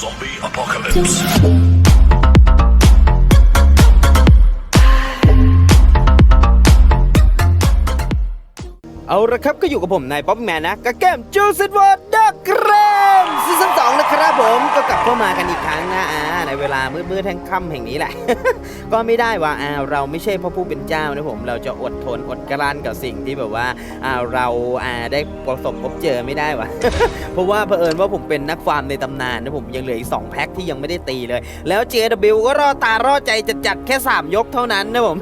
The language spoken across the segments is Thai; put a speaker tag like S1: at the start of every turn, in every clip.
S1: Zombie apocalypse.
S2: เอาละครับก็อยู่กับผมนายป๊อปแมนนะกับเกมจูซิตวอร์ดักเรมซีซั่นสองนะ ครับผมก็กลับเข้ามากันอีกครั้งนะอ่าในเวลามืดๆแห่งค่ำแห่งนี้แหละ ก็ไม่ได้ว่าอ่าเราไม่ใช่พระผู้เป็นเจ้านะผมเราจะอดทนอดกลั้นกับสิ่งที่แบบว่าอ่าเราอ่าได้ประสบพบเจอไม่ได้วะเพราะว่าเผอิญว่าผมเป็นนักฟาร์มในตำนานนะผมยังเหลืออีก2แพ็คที่ยังไม่ได้ตีเลย แล้ว JW ก็รอตารอใจจะจัดแค่ 3 ยกเท่านั้นนะผม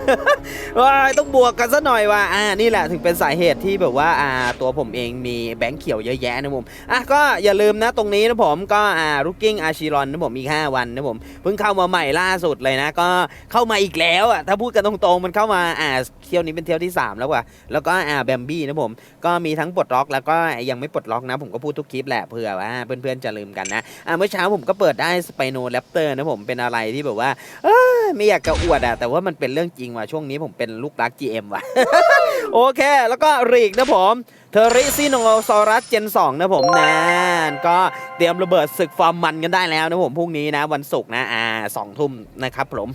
S2: ว้าต้องบวกกันซะหน่อยว่าอ่านี่แหละถึงเป็นสาเหตุที่แบบว่าอ่าตัวผมเองมีแบงค์เขียวเยอะแยะนะผมอะก็อย่าลืมนะตรงนี้นะผมก็อ่ารุกกิ้งอาชิรอนนะผมอีก 5 วันนะผมเพิ่งเข้ามาใหม่ล่าสุดเลยนะ ก็เข้ามาอีกแล้วอะถ้าพูดกันตรงๆมันเข้ามาอ่าเที่ยวนี้เป็นเที่ยวที่ 3 แล้วว่ะแล้วก็อ่าแบมบี้นะผมก็มีทั้งปลดล็อกแล้วก็ยังไม่ปลดล็อกนะ ผมก็พูดทุกคลิปแหละเผื่อว่าเพื่อนๆจะลืมกันนะอ่าเมื่อเช้าผมก็เปิดได้สไปโนแรปเตอร์นะผมเป็นอะไรที่แบบว่าเอ้ยไม่อยากจะอวดอะแต่ว่ามันเป็นเรื่องจริงว่ะช่วงนี้ผมเป็นลูกรัก GM ว่ะ โอเค แล้วก็รีกนะผมเทอริซิโนซอรัสเจน2นะผมนะก็เตรียมระเบิดศึกฟอร์มมันกันได้แล้วนะผมพรุ่งนี้นะวันศุกร์นะอ่าสองทุ่มนะครับผม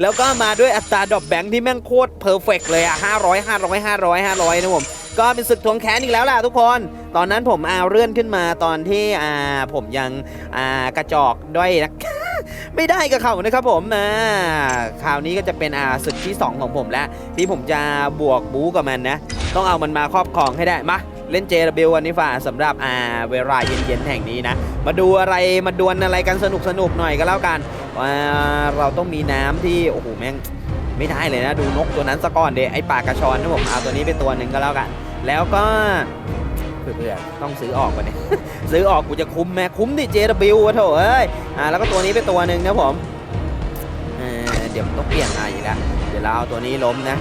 S2: แล้วก็มาด้วยอัตราดอกแบงค์ที่แม่งโคตรเพอร์เฟกเลยอะ500 500 500 500นะผม ก็เป็นศึกทวงแค้นอีกแล้วล่ะทุกคน ตอนนั้นผมเอาเลื่อนขึ้นมาตอนที่อ่าผมยังอ่ากระจอกด้อยนะไม่ได้กับเขานะครับผมนะคราวนี้ก็จะเป็นอาศึกที่ 2 ของผมแล้ว ที่ผมจะบวกบู๊กับมันนะ ต้องเอามันมาครอบครองให้ได้มาเล่น JW วันนี้ฝ่าสำหรับอ่าเวลาเย็นๆแห่งนี้นะ มาดูอะไรมาดวลอะไรกันสนุกสนุกๆหน่อยก็แล้วกันว่าเราต้องมีน้ำที่โอ้โหแม่ง ไม่ได้เลยนะดูนกตัวนั้นซะก่อนเดไอปากกระชอนนะผมเอาตัวนี้เป็นตัวหนึ่งก็แล้วกัน แล้วก็เพื่อๆต้องซื้อออกก่อนเนี่ยซื้อออกกูจะคุ้มไหมคุ้มดิ JW วะโถเอ้ยอ่าแล้วก็ตัวนี้เป็นตัวหนึ่งนะผมเออเดี๋ยวต้องเปลี่ยนอะไรอีกแล้วเดี๋ยวเราเอาตัวนี้ล้มนะ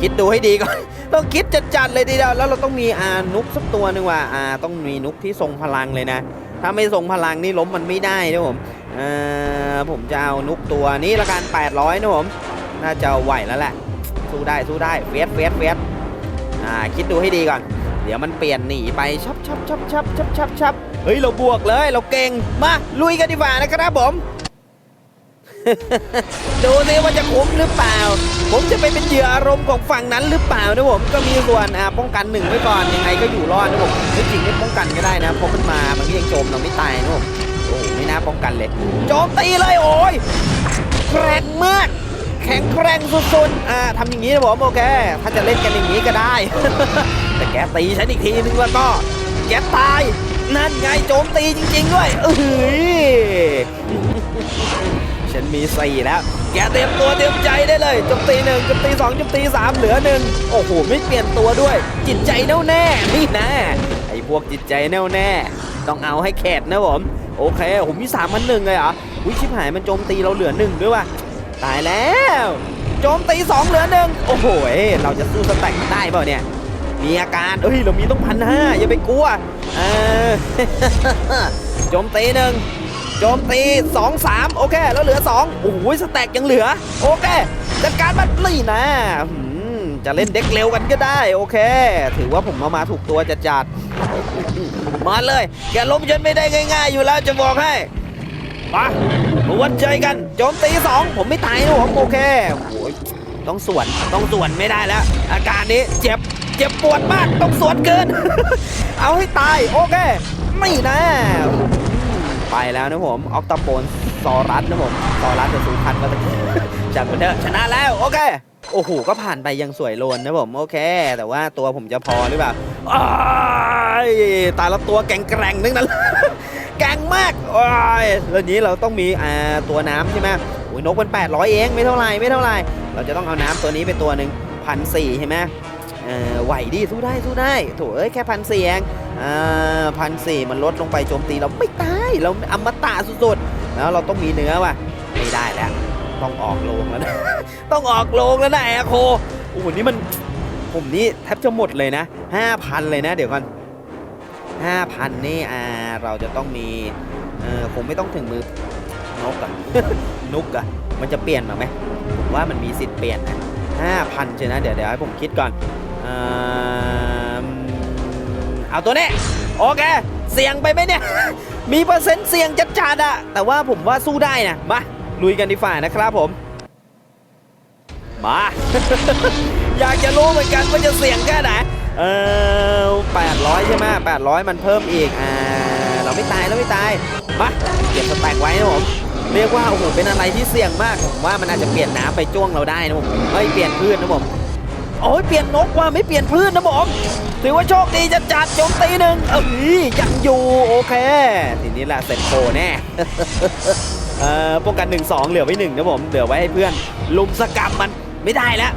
S2: คิดดูให้ดีก่อนต้องคิดจัดๆเลยทีเดียวแล้วเราต้องมีอานุกสักตัวหนึ่งว่ะอ่าต้องมีนุกที่ทรงพลังเลยนะ ถ้าไม่ทรงพลังนี่ล้มมันไม่ได้นะผมเออผมจะเอานุกตัวนี้ละกัน800นะผม น่าจะไหวแล้วแหละ สู้ได้สู้ได้เฟสเฟสเฟสอ่าคิดดูให้ดีก่อน เดี๋ยวมันเปลี่ยนหนีไปชับชับชับชับชับชับชับเฮ้ยเราบวกเลยเราเก่งมาลุยกันดีกว่านะครับผมดูสิว่าจะคุ้มหรือเปล่า ผมจะไปเป็นเหยื่ออารมณ์ของฝั่งนั้นหรือเปล่านะผมก็มีส่วนอ่าป้องกันหนึ่งไว้ก่อนยังไงก็อยู่รอดนะผมที่จริงไม่ป้องกันก็ได้นะเพราะมันมามันก็ยังโจมเราไม่ตายนะผมโอ้ไม่น่าป้องกันเลย โจมตีเลยโอ้ยแกร่งมาก แข็งแกร่งสุดๆ อ่าทำอย่างนี้นะผมโอเค ถ้าจะเล่นกันอย่างนี้ก็ได้ แต่แกตีฉันอีกทีนึงแล้วก็ แกตาย นั่นไงโจมตีจริงๆด้วยเอ้ยฉันมีสี่แล้ว แกเตรียมตัวเตรียมใจได้เลยโจมตีหนึ่งโจมตีสองโจมตีสามเหลือหนึ่งโอ้โห ไม่เปลี่ยนตัวด้วย จิตใจแน่วแน่นี่นะไอ้พวกจิตใจแน่วแน่ ต้องเอาให้แขดนะผม โอเค ผมมีสามพันหนึ่งเลยเหรอวิชิบหายมันโจมตีเราเหลือหนึ่งด้วยว่ะ ตายแล้ว โจมตีสองเหลือหนึ่งโอ้โหเราจะสู้สแต็กได้เปล่าเนี่ย มีอาการเอ้ยเรามีต้องพันห้าอย่าไปกลัวเออโจมตีหนึ่งโจมตีสองสามโอเค แล้วเหลือสองโอ้โหสแต็กยังเหลือ โอเคจัดการมันนี่นะจะเล่นเด็กเร็วกันก็ได้ โอเค ถือว่าผมมามาถูกตัวจัดจัดมาเลย แกล้มฉันไม่ได้ง่าย ๆ อยู่แล้วจะบอกให้มา มาวัดใจกันโจมตีสองผมไม่ตายนะผมโอเคโอ้ยต้องสวนต้องสวนไม่ได้แล้ว อาการนี้เจ็บเจ็บปวดมากต้องสวนเกิน เอาให้ตายโอเค ไม่นะไปแล้วนะผมออกตาโปนซอรัสนะผมซอรัสจะสูพันก็ตะกี้จัดไปเถอะชนะแล้วโอเคโอ้โหก็ผ่านไปยังสวยโลนนะผมโอเค แต่ว่าตัวผมจะพอหรือเปล่าตายแล้วตัวแกร่งๆนึงนั้นแกร่งมากโอ้ยแล้วนี้เราต้องมีอ่าตัวน้ำใช่ไหมโอ้ยนกเป็น800 เองไม่เท่าไรไม่เท่าไรเราจะต้องเอาน้ำตัวนี้เป็นตัวหนึ่งพันสี่ใช่ไหมเออไหวดิสู้ได้สู้ได้โถเอ้ยแค่พันสี่เองอ่าพันสี่มันลดลงไปโจมตีเราไม่ตายเราอมตะสุดๆแล้วเราต้องมีเนื้อว่ะไม่ได้แล้วต้องออกโรงแล้วนะต้องออกโรงแล้วนะแอร์โคโอ้โหนี่มันผมนี่แทบจะหมดเลยนะ5,000เลยนะ เดี๋ยวก่อน5,000นี่อ่า เราจะต้องมีเออคงไม่ต้องถึงมือนกอะนุกอะมันจะเปลี่ยนมาไหมผมว่ามันมีสิทธิ์เปลี่ยนนะ5,000ใช่นะ เดี๋ยวเดี๋ยวให้ผมคิดก่อนเอมเอาตัวนี้โอเค เสี่ยงไปไหมเนี่ย มีเปอร์เซ็นต์เสี่ยงจัดจัดๆอะแต่ว่าผมว่าสู้ได้นะมาลุยกันดีฝ่านะครับผม มา อยากจะรู้เหมือนกันว่าจะเสี่ยงแค่ไหนเออ800 ใช่ไหม800 มันเพิ่มอีกอ่า เราไม่ตายเราไม่ตายมาเก็บสแต็กไว้นะผมเรียกว่าโอ้โหเป็นอะไรที่เสี่ยงมากผมว่ามันอาจจะเปลี่ยนน้ำไปจ้วงเราได้นะผมเอ้ยเปลี่ยนพืชนะผมโอ้ยเปลี่ยนนกว่าไม่เปลี่ยนพืชนะผมถือว่าโชคดีจะจัดโจมตีหนึ่งเอ้ยยังอยู่โอเค ทีนี้แหละเสร็จโคแน่เอ่อป้องกัน 1 2 เหลือไว้1นะผมเหลือไว้ให้เพื่อนลุมสกรรมมันไม่ได้แล้ว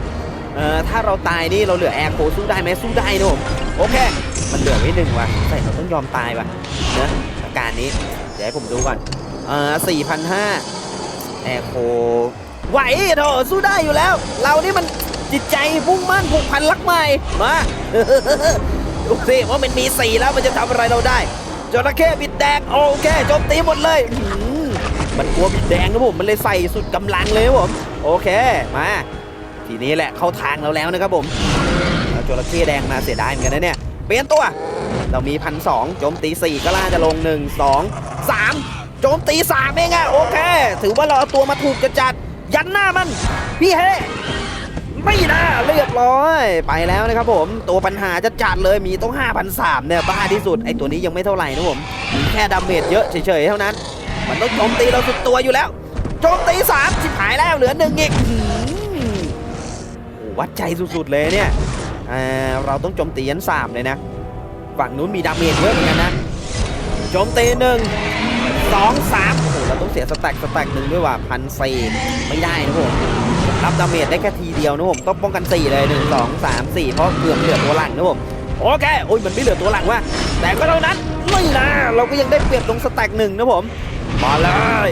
S2: เอ่อถ้าเราตายนี่เราเหลือแอร์โคสู้ได้ไหมสู้ได้นะผมโอเค ไว้หนึ่งว่ะใส่เราต้องยอมตายว่ะเนอะอาการนี้ เดี๋ยวให้ผมดูก่อนเออสี่พันห้าแอโคไหวเถอะสู้ได้อยู่แล้ว เรานี่มันจิตใจมุ่งมั่นผูกพันรักใหม่มาดูสิว่ามันมีสี่แล้วมันจะทำอะไรเราได้จระเข้บิดแดงโอเคโจมตีหมดเลยมันกลัวบิดแดงนะผมมันเลยใส่สุดกำลังเลยผมโอเคมาทีนี้แหละเข้าทางเราแล้วนะครับผมเอาจระเข้แดงมาเสียดายเหมือนกันนะเนี่ย เปลี่ยนตัว เรามีพันสองโจมตีสี่ก็ล่าจะลงหนึ่งสองสามโจมตีสามเองอะโอเค ถือว่าเราเอาตัวมาถูกกระจัดยันหน้ามัน พี่เฮไม่น่าเรียบร้อยไปแล้วนะครับผม ตัวปัญหาจะจัดเลยมีต้อง5,003เนี่ยบ้าที่สุดไอตัวนี้ยังไม่เท่าไหร่นะผมมีแค่ดาเมจเยอะเฉยๆเท่านั้น มันต้องโจมตีเราสุดตัวอยู่แล้วโจมตีสามชิบหายแล้วเหลือหนึ่งอีกโอ้วัดใจสุดๆเลยเนี่ย อ่าเราต้องโจมตียันสามเลยนะ ฝั่งนู้นมีดาเมจเยอะเหมือนกันนะโจมตีหนึ่งสองสามโอ้โหเราต้องเสียสแต็กสแต็กหนึ่งด้วยว่ะพันสี่ไม่ได้นะผมรับดาเมจได้แค่ทีเดียวนะผมต้องป้องกันสี่เลยหนึ่งสองสามสี่เพราะเกือบเหลือตัวหลังนะผมโอเคโอ้ยมันไม่เหลือตัวหลังว่ะแต่ก็เท่านั้นไม่นะเราก็ยังได้เปรียบตรงสแต็กหนึ่งนะผมมาเลย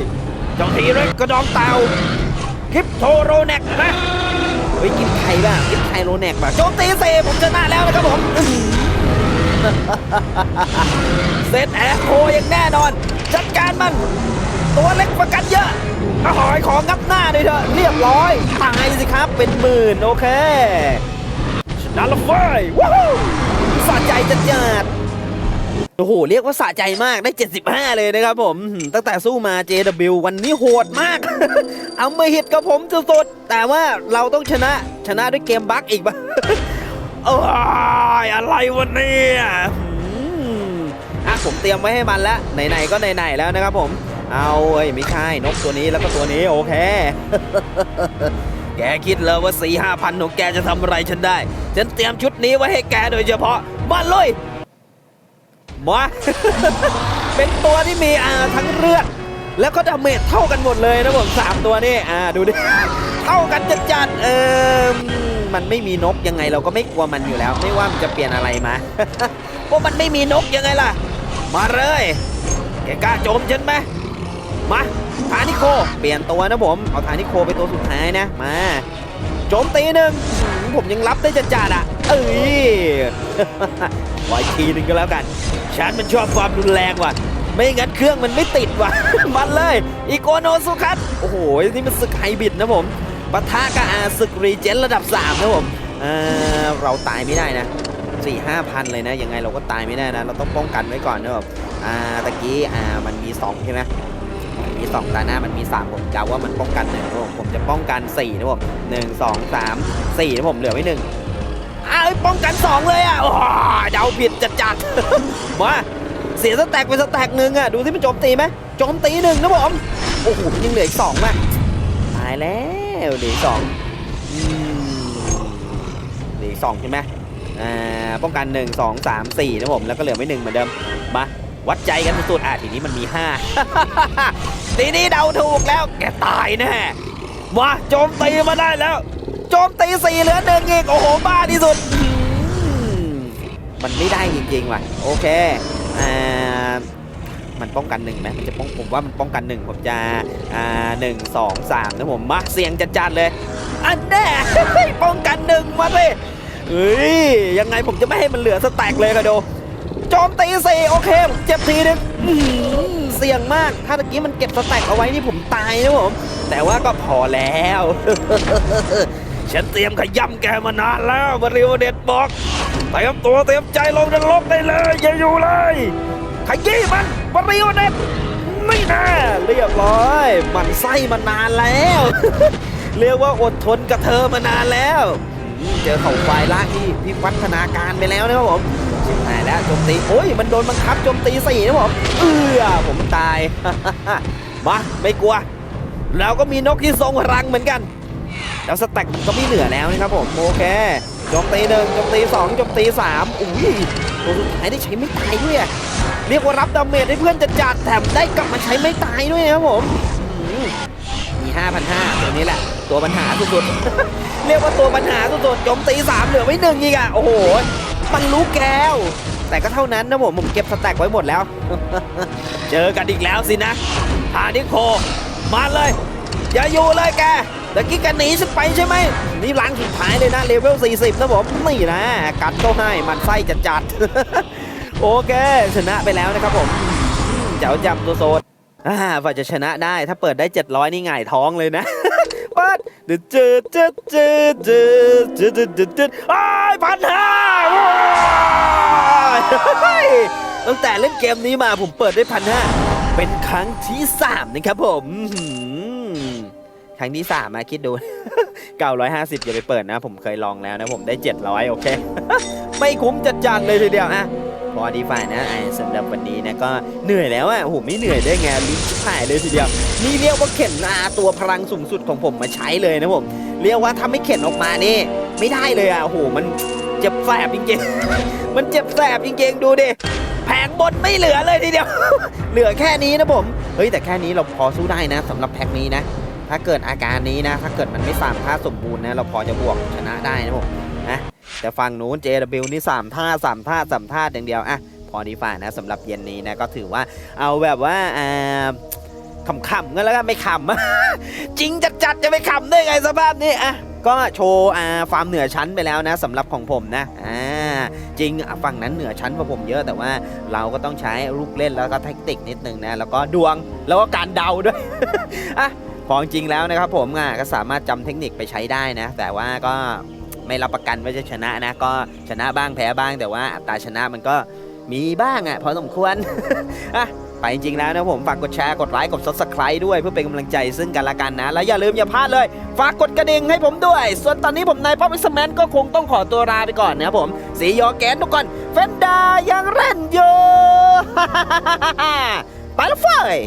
S2: จ้าทีเร็กกระดองเต่าคริปโทโรเน็กนะ ฮ้ยกินไข่บ้างกินไข่โรเน็กบ้างโจมตีเซผมชนะแล้วนะครับผมเซตแอร์โคอย่างแน่นอน จัดการมัน ตัวเล็กประกันเยอะอาหอยของงับหน้าเลยเถอะเรียบร้อยตายสิครับเป็นหมื่นโอเคชนะละเฟยว้าวสะใจจัดจัด โอ้โห เรียกว่าสะใจมากได้ 75 เลยนะครับผม ตั้งแต่สู้มา JW วันนี้โหดมาก เอามาหิตกับผมสุดๆ แต่ว่าเราต้องชนะชนะด้วยเกมบั๊กอีกปะเอ้ยอะไรวันนี้อะผมเตรียมไว้ให้มันแล้ว ไหนๆ ก็ไหนๆ แล้วนะครับผม เอาเอ้ยไม่ใช่นกตัวนี้แล้วก็ตัวนี้โอเคแกคิดเลยว่าสี่ห้าพันของแกจะทำอะไรฉันได้ ฉันเตรียมชุดนี้ไว้ให้แกโดยเฉพาะมาเลย มาเป็นตัวที่มีอ่าทั้งเลือด แล้วก็ดาเมจเท่ากันหมดเลยนะผมสามตัวนี่อ่าดูดิเท่ากันจัดจัดๆเออมันไม่มีนกยังไงเราก็ไม่กลัวมันอยู่แล้ว ไม่ว่ามันจะเปลี่ยนอะไรมาเพราะมันไม่มีนกยังไงล่ะ มาเลยแกกล้าโจมฉันไหมมาทานิโคเปลี่ยนตัวนะผมเอาทานิโคไปตัวสุดท้ายนะมาโจมตีหนึ่งผมยังรับได้จัดจัดๆอะ เอ้ย ขออีกทีหนึ่งก็แล้วกัน ฉันมันชอบความรุนแรงว่ะ ไม่งั้นเครื่องมันไม่ติดว่ะ มันเลยอีโกโนสุคัตโอ้โห นี่มันศึกไฮบิดนะผมปะทะกับอาศึกรีเจนระดับ 3 นะผมเออเราตายไม่ได้นะสี่ห้าพันเลยนะ ยังไงเราก็ตายไม่ได้นะ เราต้องป้องกันไว้ก่อนนะผมอ่าตะกี้อ่ามันมี 2 ใช่ไหมมี2ตาหน้ามันมี 3 ผมเดาว่ามันป้องกันหนึ่งผมผมจะป้องกัน4นะผมหนึ่งสองสามสี่นะผมเหลือไว้หนึ่ง อ้าวป้องกัน2เลยอะโอ้เดาผิดจัดจัดๆมาเสียสแต็กไปสแต็กหนึ่งอะดูที่มันโจมตีไหมโจมตีหนึ่งนะผมโอ้โหยังเหลืออีกสองไหมตายแล้วเหลืออีกสองเหลืออีกสองใช่ไหมอ่าป้องกันหนึ่งสองสามสี่นะผมแล้วก็เหลือไว้หนึ่งเหมือนเดิมมาวัดใจกันสุดๆอะทีนี้มันมีห้าทีนี้เดาถูกแล้วแกตายแน่มาโจมตีมาได้แล้ว โจมตีสี่เหลือหนึ่งอีก โอ้โห บ้าที่สุด มันไม่ได้จริงๆว่ะ โอเคอ่ามันป้องกันหนึ่งไหมมันจะป้องผมว่ามันป้องกันหนึ่งผมจะอ่าหนึ่งสองสามนะผมมาเสียงจัดๆเลย อันแน่ป้องกันหนึ่งมาเลยเฮ้ยยังไงผมจะไม่ให้มันเหลือสแต็กเลยกระโดโจมตีสี่โอเคผมเจ็บทีนึงเสี่ยงมากถ้าตะกี้มันเก็บสแต็กเอาไว้นี่ผมตายนะผมแต่ว่าก็พอแล้ว ฉันเตรียมขย้ำแกมานานแล้วมาริโอเดดบอกเตรียมตัวเตรียมใจลงนรกได้เลยอย่าอยู่เลยขยี้มันบริโอเน็ตไม่น่าเรียบร้อยมันไส้มานานแล้ว เรียกว่าอดทนกับเธอมานานแล้วเจอเข่าควายล่างที่พิวัฒนาการไปแล้วนะครับผมชิบหายแล้วโจมตีโอ้ยมันโดนบังคับโจมตีสี่นะผมเอือผมตายมาไม่กลัวเราก็มีนกที่ทรงรังเหมือนกัน แล้วสแต็กก็ไม่เหลือแล้วนะครับผมโอเคจมตีหนึ่งจมตีสองจมตีสามอุ้ยตัวสุดท้ายได้ใช้ไม่ตายด้วยเรียกว่ารับดาเมจให้เพื่อนจะจัดแถมได้กลับมาใช้ไม่ตายด้วยนะครับผมมี5,500ตัวนี้แหละ ตัวปัญหาสุดๆ เรียกว่าตัวปัญหาสุดๆจมตีสามเหลือไว้หนึ่งอีกอะโอ้โหมันรู้แก้ว แต่ก็เท่านั้นนะผมผมเก็บสแต็กไว้หมดแล้ว เจอกันอีกแล้วสินะพานิโคมาเลย อย่าอยู่เลยแก ตะกี้กันหนีฉันไปใช่ไหม นี่รัางสุดท้ายเลยนะเลเวล 40 นะผม นี่นะ กัดก็ให้มันไส้จัดจัดโอเค ชนะไปแล้วนะครับผมเจ้าจำตัวโซนอ่าฝ่าจะชนะได้ถ้าเปิดได้ 700 นี่หงายท้องเลยนะปัดเดือดเจอเจอเจอเจอเจอเจอเจอดอ้พันห้าตั้งแต่เล่นเกมนี้มาผมเปิดได้พันห้าเป็นครั้งที่ 3 นะครับผม รั้งที่3มมาคิดดู 950 อย่าไปเปิดนะ ผมเคยลองแล้วนะ ผมได้ 700 โอเค ไม่คุ้มจัดจานเลยทีเดียวอะพอดีฝ่ายนะไอ้สำหรับวันนี้นะก็เหนื่อยแล้วอะโอ้โหไม่เหนื่อยได้ไงลิ้นชิบหายเลยทีเดียวนี่เรียกว่าเข็นอาตัวพลังสูงสุดของผมมาใช้เลยนะผมเรียกว่าถ้าไม่เข็นออกมานี่ ไม่ได้เลยอะโอ้โหมันเจ็บแสบจริงๆ มันเจ็บแสบจริงๆดูดิแผงบนไม่เหลือเลยทีเดียว เหลือแค่นี้นะผม เฮ้ยแต่แค่นี้เราพอสู้ได้นะสำหรับแพ็คนี้นะ ถ้าเกิดอาการนี้นะ ถ้าเกิดมันไม่สามท่าสมบูรณ์นะ เราพอจะบวกชนะได้นะผมนะแต่ฝั่งนู้น JW นี่สามท่าสามท่าสามท่าอย่างเดียวอะพอดีฝ่านะสำหรับเย็นนี้นะก็ถือว่าเอาแบบว่าอ่าขำๆกันแล้วกันไม่ขำจริงจัดๆจะไปขำได้ไงสภาพนี้อะก็โชว์อ่าความเหนือชั้นไปแล้วนะสำหรับของผมนะอ่าจริงฝั่งนั้นเหนือชั้นกว่าผมเยอะแต่ว่าเราก็ต้องใช้ลูกเล่นแล้วก็แท็กติกนิดนึงนะแล้วก็ดวงแล้วก็การเดาด้วยอะ พอจริงแล้วนะครับผมอะก็สามารถจำเทคนิคไปใช้ได้นะ แต่ว่าก็ไม่รับประกันว่าจะชนะนะ ก็ชนะบ้างแพ้บ้าง แต่ว่าอัตราชนะมันก็มีบ้างอะพอสมควรอะไปจริงๆแล้วนะผมฝากกดแชร์กดไลค์กด subscribe ด้วยเพื่อเป็นกำลังใจซึ่งกันและกันนะ แล้วอย่าลืมอย่าพลาดเลย ฝากกดกระดิ่งให้ผมด้วย ส่วนตอนนี้ผมนายป๊อปอิสแมนก็คงต้องขอตัวลาไปก่อนนะครับผมสียอแกนทุกคนเฟนดายังเล่นอยู่ไปแล้วเฟ้ย